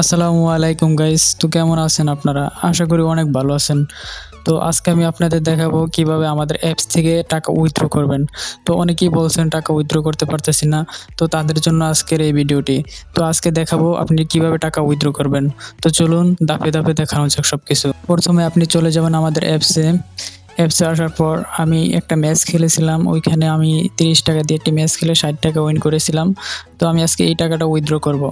আসসালামু আলাইকুম গাইস তো কেমন আছেন আপনারা? আশা করি অনেক ভালো আছেন। তো আজকে আমি আপনাদের দেখাবো কীভাবে আমাদের অ্যাপস থেকে টাকা উইথড্র করবেন। তো অনেকেই বলছেন টাকা উইথড্র করতে পারতেছি না। তো তাদের জন্য আজকের এই ভিডিওটি। তো আজকে দেখাবো আপনি কীভাবে টাকা উইথড্র করবেন। তো চলুন ধাপে ধাপে দেখানো যাক সব কিছু প্রথমে আপনি চলে যাবেন আমাদের অ্যাপসে অ্যাপসে আসার পর আমি একটা ম্যাচ খেলেছিলাম। ওইখানে আমি তিরিশ টাকা দিয়ে একটি ম্যাচ খেলে ষাট টাকা উইন করেছিলাম। তো আমি আজকে এই টাকাটা উইথড্র করব।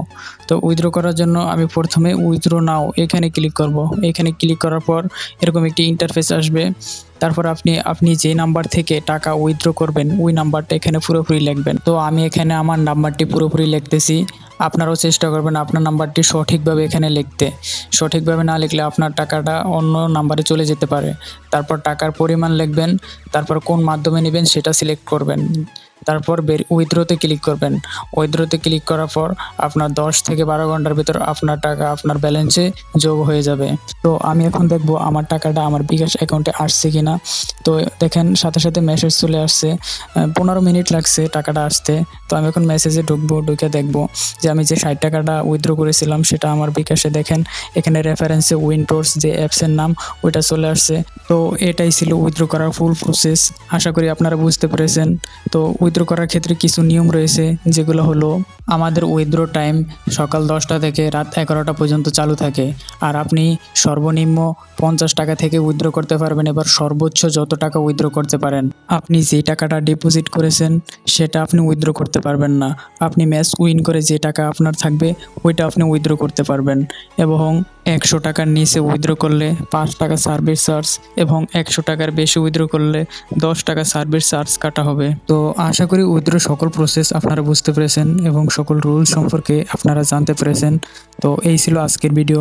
তো উইথড্র করার জন্য আমি প্রথমে উইথড্র নাও এখানে ক্লিক করব। এখানে ক্লিক করার পর এরকম একটি ইন্টারফেস আসবে। তারপর আপনি আপনি যে নাম্বার থেকে টাকা উইথড্র করবেন, ওই নাম্বারটা এখানে পুরোপুরি লিখবেন। তো আমি এখানে আমার নাম্বারটি পুরোপুরি লিখতেছি। আপনারাও চেষ্টা করবেন আপনার নাম্বারটি সঠিকভাবে এখানে লিখতে। সঠিকভাবে না লিখলে আপনার টাকাটা অন্য নাম্বারে চলে যেতে পারে। তারপর টাকার পরিমাণ লিখবেন। তারপর কোন মাধ্যমে নেবেন সেটা সিলেক্ট করবেন। তারপর উইথড্রোতে ক্লিক করবেন। উইথড্রোতে ক্লিক করার পর আপনার দশ থেকে বারো ঘণ্টার ভিতর আপনার টাকা, আপনার ব্যালেন্সে যোগ হয়ে যাবে। তো আমি এখন দেখব আমার টাকাটা আমার বিকাশ অ্যাকাউন্টে আসছে কি না তো দেখেন, সাথে সাথে মেসেজ চলে আসছে পনেরো মিনিট লাগছে টাকাটা আসতে। তো আমি এখন মেসেজে ঢুকবো, ঢুকে দেখব যে আমি যে ষাট টাকাটা উইথড্র করেছিলাম, সেটা আমার বিকাশে দেখেন, এখানে রেফারেন্সে উইনটোর্স যে অ্যাপসের নাম, ওইটা চলে আসছে। তো এটাই ছিল উইথড্র করার ফুল প্রসেস আশা করি আপনারা বুঝতে পেরেছেন। তো উইথড্র করার ক্ষেত্রে কিছু নিয়ম রয়েছে, যেগুলো হলো আমাদের উইথড্র টাইম সকাল দশটা থেকে রাত এগারোটা পর্যন্ত চালু থাকে। আর আপনি সর্বনিম্ন পঞ্চাশ টাকা থেকে উইথড্র করতে পারবেন, এবার সর্বোচ্চ যত টাকা উইথড্র করতে পারেন। আপনি যে টাকাটা ডিপোজিট করেছেন, সেটা আপনি উইথড্র করতে পারবেন না। আপনি ম্যাচ উইন করে যে টাকা আপনার থাকবে, ওইটা আপনি উইথড্র করতে পারবেন। এবং একশো টাকার নিচে উইথড্র করলে পাঁচ টাকা সার্ভিস চার্জ এবং একশো টাকার বেশি উইথড্র করলে দশ টাকা সার্ভিস চার্জ কাটা হবে। তো আশা করি উইথড্র সকল প্রসেস আপনারা বুঝতে পেরেছেন এবং সকল রুল সম্পর্কে আপনারা জানতে পেরেছেন। তো এই ছিল আজকের ভিডিও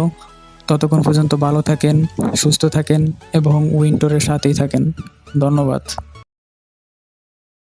ততক্ষণ পর্যন্ত ভালো থাকেন, সুস্থ থাকেন এবং উইন্টারের সাথেই থাকেন। ধন্যবাদ।